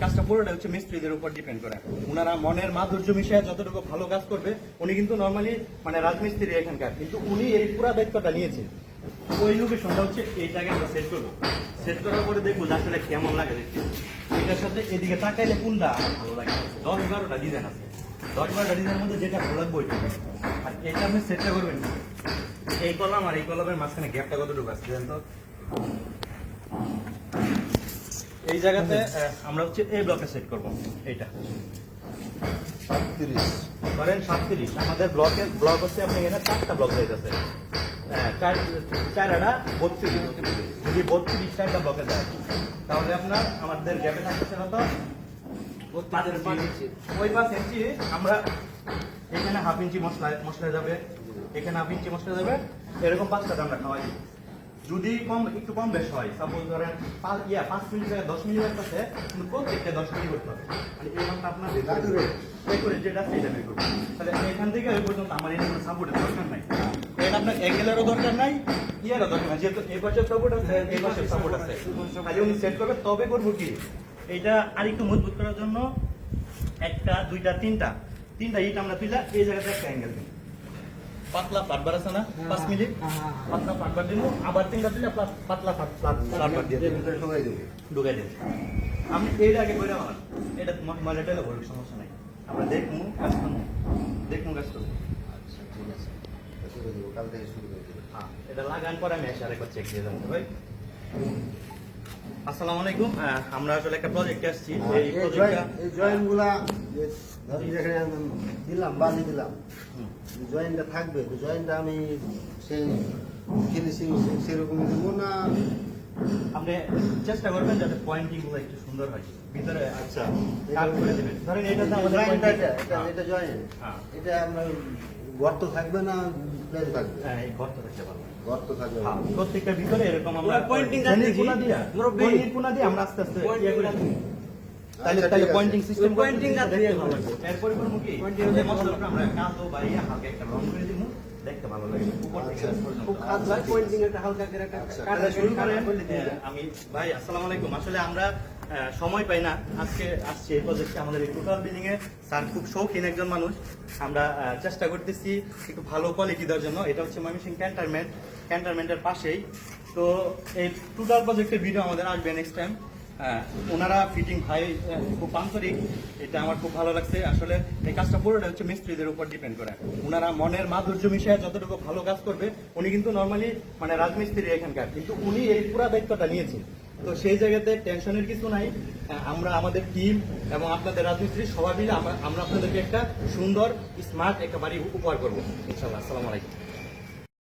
কাজটা পুরোটা হচ্ছে মিস্ত্রিদের উপর ডিপেন্ড করে। ওনারা মনের মাধুর্য মিশিয়ে যতটুকু ভালো কাজ করবে, উনি কিন্তু নর্মালি মানে রাজমিস্ত্রি এখানকার। কিন্তু উনি এই পুরো দায়িত্বটা নিয়েছেন। ওই লোকেশনটা হচ্ছে এইটাকে আমরা সেট করব। সেট করার পরে দেখব আসলে কেমন লাগে দেখতে। এটার সাথে এদিকে তাকাইলে কোনটা ভালো লাগে? দশ বারোটা ডিজাইন আছে। দশ বারোটা ডিজাইনের মধ্যে যেটা ভালো লাগবে ওইটা আর এটা আপনি সেটটা করবেন। এই কলাম আর এই কলামের মাঝখানে গ্যাপটা কতটুকু আছে জানেন তো? এই জায়গাতে আমরা হচ্ছে এই ব্লকে সেট করব এইটা। তিরিশ ধরেন সাতত্রিশ আমাদের ব্লকের ব্লক হচ্ছে আপনি এখানে চারটা ব্লক যাইতেছে। হ্যাঁ চার চারাটা বত্রিশ যদি বত্রিশ চারটা ব্লকে যায় তাহলে আপনার আমাদের গ্যাপে থাকতেছে কত? পাঁচ ইঞ্চি। ওই পাঁচ ইঞ্চি আমরা এখানে হাফ ইঞ্চি মশলা মশলা যাবে এখানে হাফ ইঞ্চি মশলা যাবে এরকম পাঁচটা আমরা খাওয়াই। দিই। যদি কম একটু কম বেশ হয়। সাপোজ ধরেন ইয়া পাঁচ মিনিট জায়গায় দশ মিনিট লাগতেছে কিন্তু প্রত্যেকটা দশ মিনিট করতে হবে মানে এই মানটা আপনার করে যেটা সেটা বের তাহলে এখান থেকে ওই পর্যন্ত আমার এখানে কোনো সাপোর্টের দরকার নাই। এটা আপনার অ্যাঙ্গেলেরও দরকার নাই ইয়ারও দরকার নাই। যেহেতু এই পাশে সাপোর্ট আছে এই পাশে সাপোর্ট আছে। খালি উনি সেট করবে তবে করব কি? এটা আরেকটু মজবুত করার জন্য একটা দুইটা তিনটা। তিনটা ইট আমরা তুইলা এই জায়গাতে একটা অ্যাঙ্গেল দিই পাতলা পাটবার আছে না? পাঁচ মিনিট পাতলা পাটবার দিব আবার তিনটা পাত- পাতলা পাট- পাট- পাটবার দিয়ে দেবো ঢোকাই ঢুকাই দেবে আমি এইটা আগে করে আমার এটা মানে টেলে বলবি সমস্যা নাই। আমরা দেখব কাজ করব দেখব কাজ করব আচ্ছা ঠিক আছে। শুরু করে দেবো কাল থেকে শুরু করে দেবো। হ্যাঁ এটা লাগান পরে আমি এসে আরেকবার চেক দিয়ে দেবো ভাই আসসালামু আলাইকুম। আহ, আমরা আসলে একটা প্রজেক্টে আসছি। এই এই প্রজেক্টটা এই দিলাম বালি দিলাম জয়েন্টটা থাকবে তো জয়েন্টটা আমি সেই ফিনিশিং সেরকম দিব না? আপনি চেষ্টা করবেন যাতে পয়েন্টিংগুলো একটু সুন্দর হয়। ভিতরে আচ্ছা। কাট করে দেবেন। ধরেন এটা তো আমাদের এটা এটা-। জয়েন্ট হ্যাঁ। এটা আমরা গর্ত থাকবে না প্লেন থাকবে? হ্যাঁ, এই দেখতে পারবেন গর্ত থাকবে। হ্যাঁ, প্রত্যেকটা ভিতরে এরকম আমরা দিয়া মুরব্বি। কোনা দিয়ে আমরা আস্তে আস্তে Pointing ইয়ে করে রাখতেছি। তাহলে আচ্ছা, তাহলে পয়েন্টিং সিস্টেম pointing রাখতে দিয়ে ভালো। এরপরে যে মশলাটা আমরা বা ইয়া হালকা একটা রং করে দিব দেখতে ভালো লাগে। উপর থেকে আচ্ছা। খুব খাস পয়েন্টিং একটা হালকা করে একটা আচ্ছা, কাটা শুরু করেন। হ্যাঁ, আমি ভাই আসসালামু আলাইকুম। আসলে আমরা সময় পাই না। আজকে আসছি এই প্রজেক্টে আমাদের এই টোটাল বিল্ডিং এ। স্যার খুব শৌখিন একজন মানুষ। আমরা চেষ্টা করতেছি একটু ভালো কোয়ালিটি দেওয়ার জন্য। এটা হচ্ছে ময়মনসিং ক্যান্টারমেন্ট ক্যান্টারমেন্টের পাশেই। তো এই টোটাল প্রজেক্টের ভিডিও আমাদের আসবে নেক্সট টাইম ওনারা ফিটিং ভাই খুব আন্তরিক এটা আমার খুব ভালো লাগছে। আসলে এই কাজটা পুরোটা হচ্ছে মিস্ত্রিদের উপর ডিপেন্ড করে। ওনারা মনের মাধুর্য মিশিয়ে যতটুকু ভালো কাজ করবে, উনি কিন্তু নর্মালি মানে রাজমিস্ত্রি এখানকার। কিন্তু উনি এই পুরো দায়িত্বটা নিয়েছেন। তো সেই জায়গাতে টেনশনের কিছু নাই। আমরা আমাদের টিম এবং আপনাদের রাজমিস্ত্রি সবাই মিলে আমরা আমরা আপনাদেরকে একটা সুন্দর স্মার্ট একটা বাড়ি উপহার করব, ইনশাল্লাহ। আসসালামু আলাইকুম।